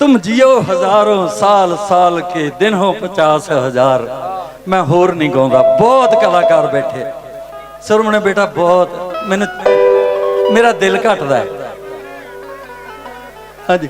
ਤੁਮ ਜਿਓ ਹਜ਼ਾਰੋਂ ਸਾਲ ਸਾਲ ਕੇ ਦਿਨ ਹੋ 50000 ਮੈਂ ਹੋਰ ਨਹੀਂ ਗਾਉਂਦਾ, ਬਹੁਤ ਕਲਾਕਾਰ ਬੈਠੇ। ਸਰਮਣੇ ਬੇਟਾ, ਬਹੁਤ। ਮੈਨੂੰ, ਮੇਰਾ ਦਿਲ ਘਟਦਾ ਹੈ। ਹਾਂਜੀ।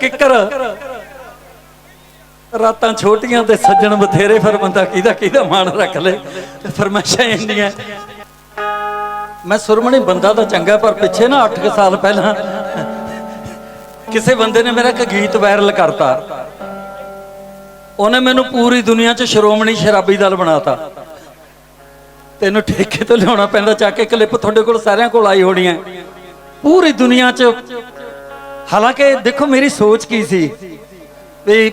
ਕਿੱਕਰ। ਰਾਤਾਂ ਛੋਟੀਆਂ ਤੇ ਸੱਜਣ ਬਥੇਰੇ, ਫਿਰ ਬੰਦਾ ਕਿਹਦਾ ਕਿਹਦਾ ਮਾਣ ਰੱਖ ਲੇ? ਫਰਮਾਇਸ਼ਾਂ ਇੰਨੀਆਂ ਮੈਂ ਸੁਰਮਣੀ ਬੰਦਾ ਤਾਂ ਚੰਗਾ, ਪਰ ਪਿੱਛੇ ਨਾ 8 ਸਾਲ ਪਹਿਲਾਂ ਕਿਸੇ ਬੰਦੇ ਨੇ ਮੇਰਾ ਇੱਕ ਗੀਤ ਵਾਇਰਲ ਕਰਤਾ। ਉਹਨੇ ਮੈਨੂੰ ਪੂਰੀ ਦੁਨੀਆ 'ਚ ਸ਼੍ਰੋਮਣੀ ਸ਼ਰਾਬੀ ਦਲ ਬਣਾਤਾ। ਤੈਨੂੰ ਠੇਕੇ ਤੋਂ ਲਿਆਉਣਾ ਪੈਂਦਾ, ਚੱਕ ਕੇ ਕਲਿੱਪ ਤੁਹਾਡੇ ਕੋਲ ਸਾਰਿਆਂ ਕੋਲ ਆਈ ਹੋਣੀ ਹੈ। ਪੂਰੀ ਦੁਨੀਆ 'ਚ ਹਾਲਾਂਕਿ ਦੇਖੋ ਮੇਰੀ ਸੋਚ ਕੀ ਸੀ? ਵੀ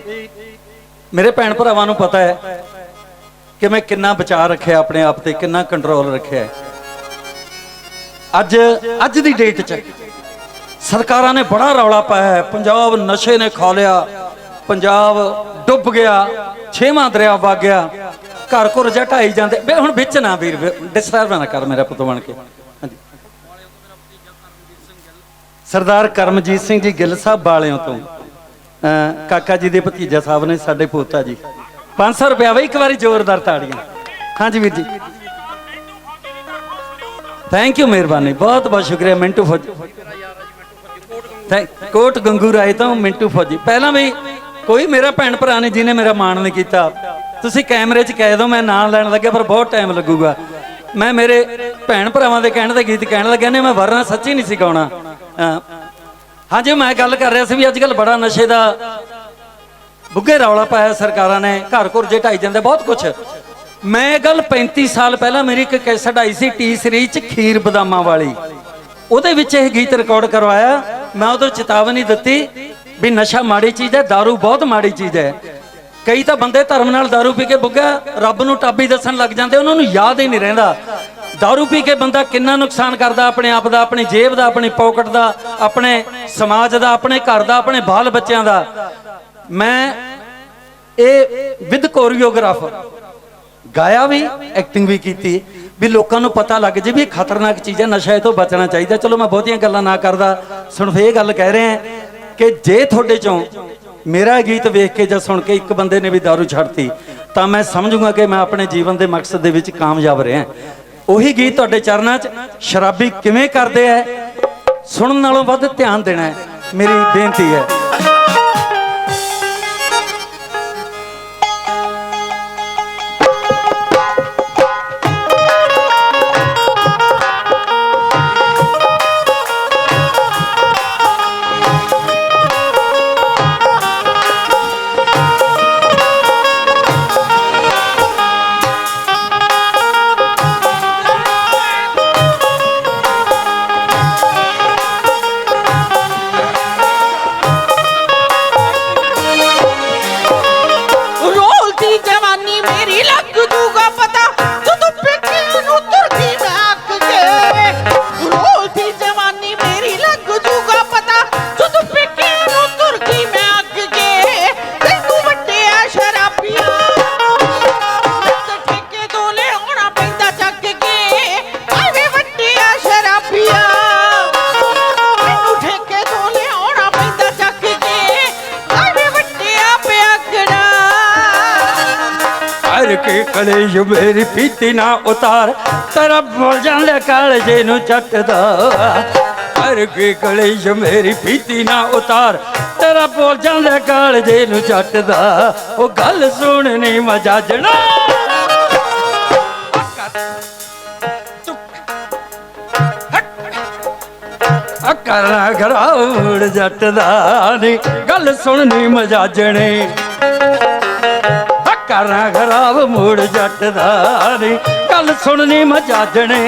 ਮੇਰੇ ਭੈਣ ਭਰਾਵਾਂ ਨੂੰ ਪਤਾ ਹੈ ਕਿ ਮੈਂ ਕਿੰਨਾ ਬਚਾਅ ਰੱਖਿਆ ਆਪਣੇ ਆਪ ਤੇ, ਕਿੰਨਾ ਕੰਟਰੋਲ ਰੱਖਿਆ ਅੱਜ ਅੱਜ ਦੀ ਡੇਟ 'ਚ ਸਰਕਾਰਾਂ ਨੇ ਬੜਾ ਰੌਲਾ ਪਾਇਆ ਹੈ। ਪੰਜਾਬ ਨਸ਼ੇ ਨੇ ਖਾ ਲਿਆ। ਪੰਜਾਬ ਡੁੱਬ ਗਿਆ। ਛੇਵਾਂ ਦਰਿਆ ਵਗ ਗਿਆ। ਘਰ ਘਰ ਢਾਈ ਜਾਂਦੇ। ਬੇ ਹੁਣ ਵਿੱਚ ਨਾ ਵੀਰ ਡਿਸਟਰਬ ਨਾ ਕਰ ਮੇਰਾ ਪੁੱਤ ਬਣ ਕੇ। ਸਰਦਾਰ ਕਰਮਜੀਤ ਸਿੰਘ ਜੀ ਗਿੱਲ ਸਾਹਿਬ ਵਾਲਿਆਂ ਤੋਂ। ਅਹ, ਕਾਕਾ ਜੀ ਦੇ ਭਤੀਜਾ ਸਾਹਿਬ ਨੇ, ਸਾਡੇ ਪੋਤਾ ਜੀ। 500 ਰੁਪਿਆ ਬਈ, ਇੱਕ ਵਾਰੀ ਜ਼ੋਰਦਾਰ ਤਾੜੀਆਂ। ਹਾਂਜੀ ਵੀਰ ਜੀ। ਥੈਂਕ ਯੂ ਮਿਹਰਬਾਨੀ। ਬਹੁਤ ਬਹੁਤ ਸ਼ੁਕਰੀਆ। ਮਿੰਟੂ ਫੌਜੀ ਕੋਟ ਗੰਗੂ ਰਾਏ ਤੋਂ ਮਿੰਟੂ ਫੌਜੀ। ਪਹਿਲਾਂ ਵੀ ਕੋਈ ਮੇਰਾ ਭੈਣ ਭਰਾ ਨੇ ਜਿਹਨੇ ਮੇਰਾ ਮਾਣ ਨਹੀਂ ਕੀਤਾ। ਤੁਸੀਂ ਕੈਮਰੇ 'ਚ ਕਹਿ ਦਿਓ, ਮੈਂ ਨਾਂ ਲੈਣ ਲੱਗਿਆ, ਪਰ ਬਹੁਤ ਟਾਈਮ ਲੱਗੂਗਾ। ਮੈਂ ਮੇਰੇ ਭੈਣ ਭਰਾਵਾਂ ਦੇ ਕਹਿਣ ਤੇ ਗੀਤ ਕਹਿਣ ਲੱਗਿਆ ਨੇ, ਮੈਂ ਵਰਨਾ ਸੱਚੀ ਨਹੀਂ ਸੀ ਗਾਉਣਾ। ਹਾਂਜੀ, ਮੈਂ ਗੱਲ ਕਰ ਰਿਹਾ ਸੀ ਵੀ ਅੱਜ ਕੱਲ ਬੜਾ ਨਸ਼ੇ ਦਾ ਬੁੱਗੇ ਰੌਲਾ ਪਾਇਆ ਸਰਕਾਰਾਂ ਨੇ, ਘਰ ਘਰ ਜੇ ਢਾਈ ਜਾਂਦੇ, ਬਹੁਤ ਕੁਝ ਮੈਂ ਇਹ ਗੱਲ 35 ਸਾਲ ਪਹਿਲਾਂ ਮੇਰੀ ਇੱਕ ਕੈਸਟ ਆਈ ਸੀ, ਟੀ ਸੀਰੀਜ਼ ਚ ਖੀਰ ਬਦਾਮਾਂ ਵਾਲੀ। ਉਹਦੇ ਵਿੱਚ ਇਹ ਗੀਤ ਰਿਕਾਰਡ ਕਰਵਾਇਆ। ਮੈਂ ਉਦੋਂ ਚੇਤਾਵਨੀ ਦਿੱਤੀ ਵੀ ਨਸ਼ਾ ਮਾੜੀ ਚੀਜ਼ ਹੈ दारू ਬਹੁਤ ਮਾੜੀ ਚੀਜ਼ ਹੈ ਕਈ ਤਾਂ ਬੰਦੇ ਧਰਮ ਨਾਲ दारू ਪੀ ਕੇ ਬੁੱਗਾ ਰੱਬ ਨੂੰ ਟਾਬੀ ਦੱਸਣ ਲੱਗ ਜਾਂਦੇ ਉਹਨਾਂ ਨੂੰ ਯਾਦ ਹੀ ਨਹੀਂ ਰਹਿੰਦਾ दारू ਪੀ ਕੇ ਬੰਦਾ ਕਿੰਨਾ ਨੁਕਸਾਨ ਕਰਦਾ ਆਪਣੇ ਆਪ ਦਾ ਆਪਣੀ ਜੇਬ ਦਾ ਆਪਣੀ ਪਾਕਟ ਦਾ ਆਪਣੇ ਸਮਾਜ ਦਾ ਆਪਣੇ ਘਰ ਦਾ ਆਪਣੇ ਬਾਲ ਬੱਚਿਆਂ ਦਾ ਮੈਂ ਇਹ ਵਿਦ ਕੋਰੀਓਗ੍ਰਾਫਰ ਗਾਇਆ ਵੀ ਐਕਟਿੰਗ ਵੀ ਕੀਤੀ ਵੀ ਲੋਕਾਂ ਨੂੰ ਪਤਾ ਲੱਗ ਜੇ ਵੀ ਇਹ ਖਤਰਨਾਕ ਚੀਜ਼ ਹੈ, ਨਸ਼ਾ ਇਹ ਤੋਂ ਬਚਣਾ ਚਾਹੀਦਾ। ਚਲੋ ਮੈਂ ਬਹੁਤੀਆਂ ਗੱਲਾਂ ਨਾ ਕਰਦਾ ਸਿਰਫ ਇਹ ਗੱਲ ਕਹਿ ਰਿਹਾ ਕਿ ਜੇ ਤੁਹਾਡੇ ਚੋਂ ਮੇਰਾ ਗੀਤ ਵੇਖ ਕੇ ਜਾਂ ਸੁਣ ਕੇ ਇੱਕ ਬੰਦੇ ਨੇ ਵੀ दारू ਛੱਡਤੀ, ਤਾਂ ਮੈਂ ਸਮਝੂਗਾ ਕਿ ਮੈਂ ਆਪਣੇ ਜੀਵਨ ਦੇ ਮਕਸਦ ਦੇ ਵਿੱਚ ਕਾਮਯਾਬ ਰਿਹਾ ਉਹੀ ਗੀਤ ਤੁਹਾਡੇ ਚਰਨਾਂ 'ਚ ਸ਼ਰਾਬੀ ਕਿਵੇਂ ਕਰਦੇ ਐ ਸੁਣਨ ਨਾਲੋਂ ਵੱਧ ਧਿਆਨ ਦੇਣਾ ਮੇਰੀ ਬੇਨਤੀ ਹੈ। ਕੇ ਕਲੇਸ਼ ਪੀਤੀ ਨਾ ਉਤਾਰ। ਤੇਰਾ ਬੋਲ ਜਾਂਦੇ ਕਾਲਜੇ ਨੂੰ ਚੱਟਦਾ। ਹਰ ਕੇ ਕਲੇਸ਼ ਮੇਰੀ ਪੀਤੀ ਨਾ ਉਤਾਰ। ਤੇਰਾ ਬੋਲ ਜਾਂਦੇ ਕਾਲਜੇ ਨੂੰ ਚੱਟਦਾ। ਉਹ ਗੱਲ ਸੁਣਨੀ ਮਜਾ ਜਣਾ। ਕਰਨਾ ਘਰਾਉੜ ਜੱਟ ਦਾ ਨੀ। ਗੱਲ ਸੁਣਨੀ ਮਜਾਜਣੇ ਕਰਾਂ ਖਰਾਬ ਮੂੜ ਜੱਟ ਦਾ ਨੀ ਗੱਲ ਸੁਣਨੀ ਮਜਾਜਣੇ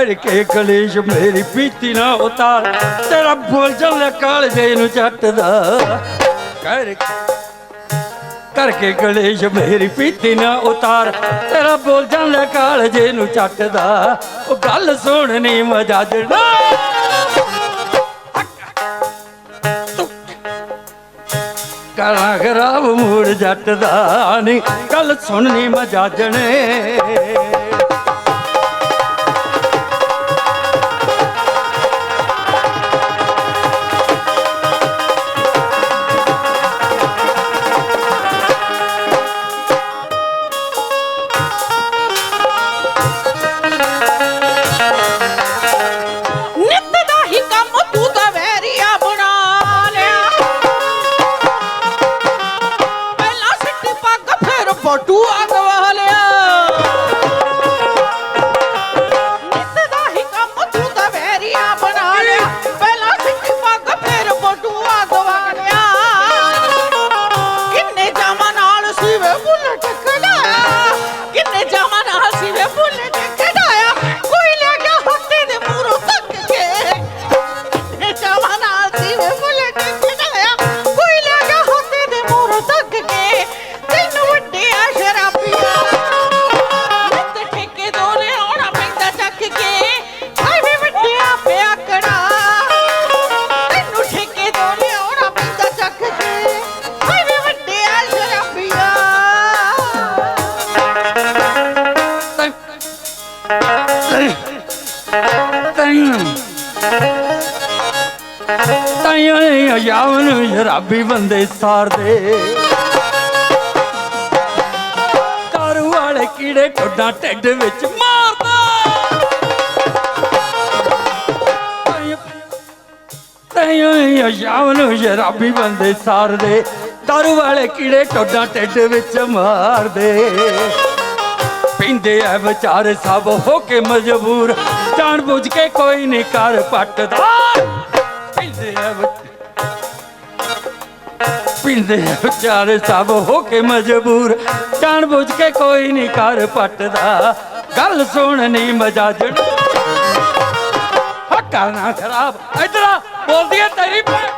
ਕਰਕੇ ਕਲੇਸ਼ ਮੇਰੀ ਪੀਤੀ ਨਾ ਉਤਾਰ। ਤੇਰਾ ਬੋਲ ਚੱਲ ਕਾਲਜੇ ਨੂੰ ਚੱਟਦਾ। ਕਰਕੇ ਕਰਕੇ ਕਲੇਸ਼ ਮੇਰੀ ਪੀਤੀ ਨਾ ਉਤਾਰ। ਤੇਰਾ ਬੋਲ ਚੱਲ ਕਾਲਜੇ ਨੂੰ ਚੱਟਦਾ। ਉਹ ਗੱਲ ਸੁਣਨੀ ਮਜਾ ਜਣਾ ਖਰਾਬ ਮੂੜ ਜੱਟ ਦਾ ਨੀ। ਗੱਲ ਸੁਣਨੀ ਮਜਾਜਣੇ ਸ਼ਰਾਬੀ ਬੰਦੇ ਸਾਰਦੇ ਦਾਰੂ ਵਾਲੇ ਕੀੜੇ ਟੋਡਾ ਢਿੱਡ ਵਿੱਚ ਮਾਰਦਾ। ਤਾਈਆਂ ਯਾਵਨ ਸ਼ਰਾਬੀ ਬੰਦੇ ਸਾਰਦੇ ਦਾਰੂ ਵਾਲੇ ਕੀੜੇ ਟੋਡਾ ਢਿੱਡ ਵਿੱਚ ਮਾਰਦੇ। ਪਿੰਦੇ ਐ ਵਿਚਾਰੇ ਸਭ ਹੋ ਕੇ ਮਜਬੂਰ। ਜਾਣ ਬੁੱਝ ਕੇ ਕੋਈ ਨਹੀਂ ਕਰ ਪੱਟਦਾ। ਪਿੰਦੇ ਐ ਪਿੰਦੇ ਵਿਚਾਰੇ ਸਭ ਹੋ ਕੇ ਮਜਬੂਰ। ਜਾਣ ਬੁੱਝ ਕੇ ਕੋਈ ਨਹੀਂ ਕਰ ਪੱਟਦਾ। ਗੱਲ ਸੁਣਨੀ ਮਜਾਜਣ ਹੋ ਕਰਨਾ ਖਰਾਬ। ਇਧਰ ਆ, ਬੋਲਦੀ ਐ ਤੇਰੀ ਭੈਣ।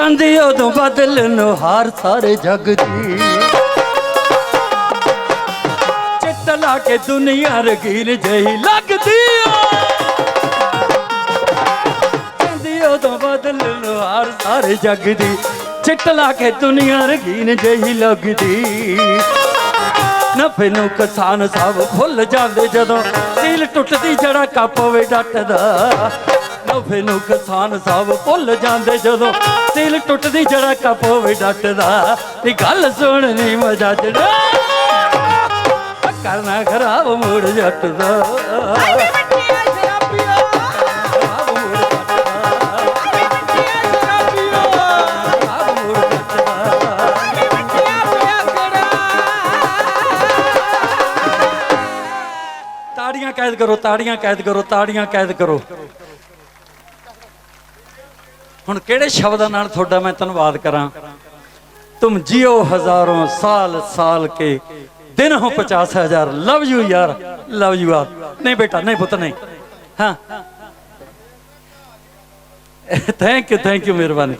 ਜਾਂਦੀ ਉਦੋਂ ਬਦਲਣ ਹਾਰ ਸਾਰੇ ਜਗ ਦੀ। ਚਿੱਤ ਲਾ ਕੇ ਦੁਨੀਆ ਰਗੀਰ ਜਹੀ ਲੱਗਦੀ ਜਾਂਦੀ ਉਦੋਂ ਬਦਲਣ ਹਾਰ ਸਾਰੇ ਜਗ ਦੀ। ਚਿੱਟ ਲਾ ਕੇ ਦੁਨੀਆ ਰਗੀਨ ਜਹੀ ਲੱਗਦੀ। ਨਫੇ ਨੂੰ ਕਿਸਾਨ ਸਭ ਭੁੱਲ ਜਾਂਦੇ ਜਦੋਂ ਸੀਲ ਟੁੱਟਦੀ ਜੜਾ ਕੱਪ ਵੇ ਡੱਟਦਾ। ਨਫੇ ਕਿਸਾਨ ਸਭ ਭੁੱਲ ਜਾਂਦੇ ਜਦੋਂ ਤਿਲ ਟੁੱਟਦੀ ਜੜਾ ਕੱਪ ਵੀ ਡੱਟਦਾ ਤੇ ਗੱਲ ਸੁਣਨੀ ਮਜ਼ਾ ਜੜਾ ਕਰਨਾ ਖਰਾਬ ਮੂਡ ਜੱਟਦਾ ਤਾੜੀਆਂ ਕੈਦ ਕਰੋ ਤਾੜੀਆਂ ਕੈਦ ਕਰੋ ਤਾੜੀਆਂ ਕੈਦ ਕਰੋ। ਹੁਣ ਕਿਹੜੇ ਸ਼ਬਦਾਂ ਨਾਲ ਤੁਹਾਡਾ ਮੈਂ ਧੰਨਵਾਦ ਕਰਾਂ? ਤੁਮ ਜਿਓ ਹਜ਼ਾਰੋਂ ਸਾਲ ਸਾਲ ਕੇ, ਦਿਨ ਹੋ 50000 ਲਵ ਯੂ ਯਾਰ ਲਵ ਯੂ ਆ ਨਹੀਂ ਬੇਟਾ, ਨਹੀਂ ਪੁੱਤ, ਨਹੀਂ। ਹਾਂ। ਥੈਂਕ ਯੂ ਥੈਂਕ ਯੂ ਮਿਹਰਬਾਨੀ।